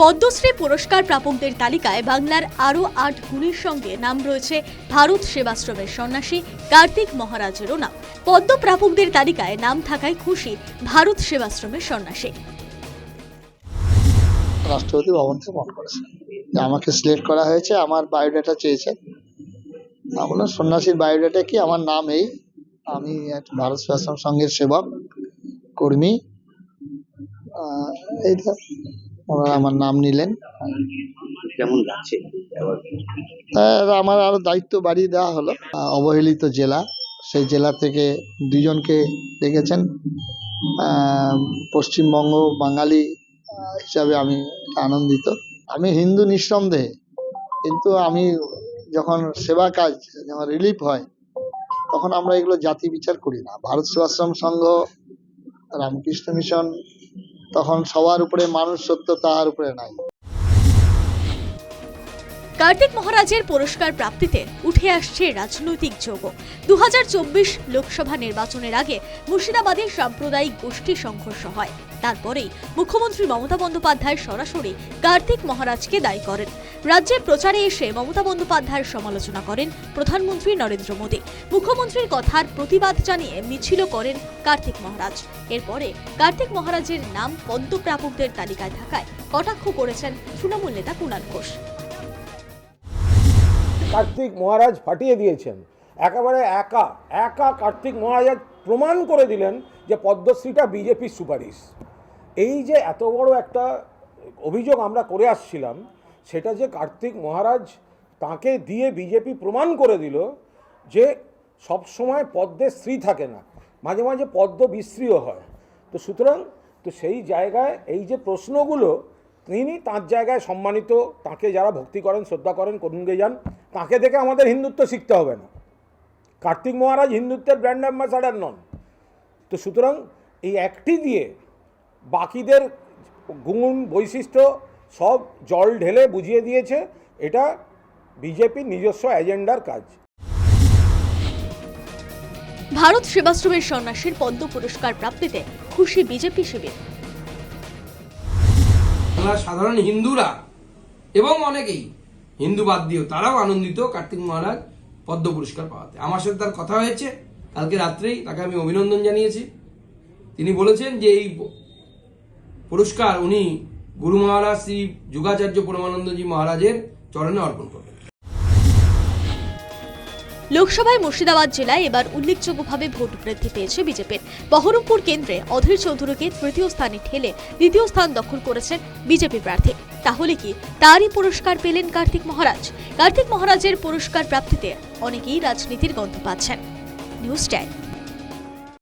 পদ্মশ্রী পুরস্কার প্রাপকদের তালিকায় বাংলার আরও আট গুণীর সঙ্গে নাম রয়েছে ভারত সেবাশ্রমের সন্ন্যাসী কার্তিক মহারাজেরও নাম। পদ্ম প্রাপকদের তালিকায় নাম থাকায় খুশি ভারত সেবাশ্রমের সন্ন্যাসী। রাষ্ট্রপতি ভবন থেকে ফোন করেছে। আমাকে সিলেক্ট করা হয়েছে, আমার বায়োডাটা চেয়েছে। আমি বললাম, সন্ন্যাসীর বায়োডাটা কি? আমার নাম এই। আমি ভারত সেবাশ্রম সংঘের সেবক, কর্মী। এইটা। ওনারা আমার নাম নিলেন। কেমন লাগছে? আমার আরও দায়িত্ব বাড়িয়ে দেওয়া হলো। অবহেলিত জেলা সেই জেলা থেকে দুজনকে আহ, পশ্চিমবঙ্গ বাঙালি হিসাবে আমি আনন্দিত। আমি হিন্দু নিঃসন্দেহে কিন্তু আমি যখন সেবা কাজ যখন রিলিফ হয় তখন আমরা এগুলো জাতি বিচার করি না। ভারত সেবাশ্রম সংঘ রামকৃষ্ণ মিশন তখন সবার উপরে মানুষ সত্য তাহার উপরে নাই। কার্তিক মহারাজের পুরস্কার প্রাপ্তিতে উঠে আসছে রাজনৈতিক যোগ দু লোকসভা নির্বাচনের আগে মুর্শিদাবাদে সাম্প্রদায়িক গোষ্ঠী সংঘর্ষ হয়। তারপরেই মুখ্যমন্ত্রী মমতা বন্দ্যোপাধ্যায় সরাসরি কার্তিক মহারাজকে দায়ী করেন। রাজ্যে প্রচারে এসে মমতা বন্দ্যোপাধ্যায়ের সমালোচনা করেন প্রধানমন্ত্রী নরেন্দ্র মোদী। মুখ্যমন্ত্রীর কথার প্রতিবাদ জানিয়ে মিছিল করেন কার্তিক মহারাজ। এরপরে কার্তিক মহারাজের নাম পদ্মপ্রাপকদের তালিকায় থাকায় কটাক্ষ করেছেন তৃণমূল নেতা কুণাল ঘোষ। কার্তিক মহারাজ ফাটিয়ে দিয়েছেন। একেবারে একা একা কার্তিক মহারাজ প্রমাণ করে দিলেন যে পদ্মশ্রীটা বিজেপির সুপারিশ। এই যে এত বড় একটা অভিযোগ আমরা করে আসছিলাম, সেটা যে কার্তিক মহারাজ তাকে দিয়ে বিজেপি প্রমাণ করে দিল যে সব সময় পদ্মের শ্রী থাকে না, মাঝে মাঝে পদ্ম বিশ্রীও হয়। তো সুতরাং, তো সেই জায়গায় এই যে প্রশ্নগুলো তিনি তাঁর জায়গায় সম্মানিত, তাকে যারা ভক্তি করেন, শ্রদ্ধা করেন করুণগে যান, তাকে দেখে আমাদের হিন্দুত্ব শিখতে হবে না। কার্তিক মহারাজ হিন্দুত্বের ব্র্যান্ড অ্যাম্বাসাডার নন। তো সুতরাং এই একটি দিয়ে বাকিদের গুণ, বৈশিষ্ট্য সব জল ঢেলে বুঝিয়ে দিয়েছে, এটা বিজেপির নিজস্ব এজেন্ডার কাজ। ভারত সেবাশ্রমের সন্ন্যাসীর পদ্ম পুরস্কার প্রাপ্তিতে খুশি বিজেপি শিবির। বাংলার সাধারণ হিন্দুরা এবং অনেকেই, হিন্দু বাদ দিয়েও তারাও আনন্দিত কার্তিক মহারাজ পদ্ম পুরস্কার পাওয়াতে। আমার সাথে তার কথা হয়েছে, কালকে রাত্রেই তাকে আমি অভিনন্দন জানিয়েছি। তিনি বলেছেন যে এই পুরস্কার উনি গুরু মহারাজ শ্রী যুগাচার্য পরমানন্দজি মহারাজের চরণে অর্পণ করবেন। লোকসভায় মুর্শিদাবাদ জেলায় এবার উল্লেখযোগ্যভাবে ভোট বৃদ্ধি পেয়েছে বিজেপির। বহরমপুর কেন্দ্রে অধীর চৌধুরীকে তৃতীয় স্থানে ঠেলে দ্বিতীয় স্থান দখল করেছেন বিজেপি প্রার্থী। তাহলে কি তারই পুরস্কার পেলেন কার্তিক মহারাজ? কার্তিক মহারাজের পুরস্কার প্রাপ্তিতে অনেকেই রাজনীতির গন্ধ পাচ্ছেন। News time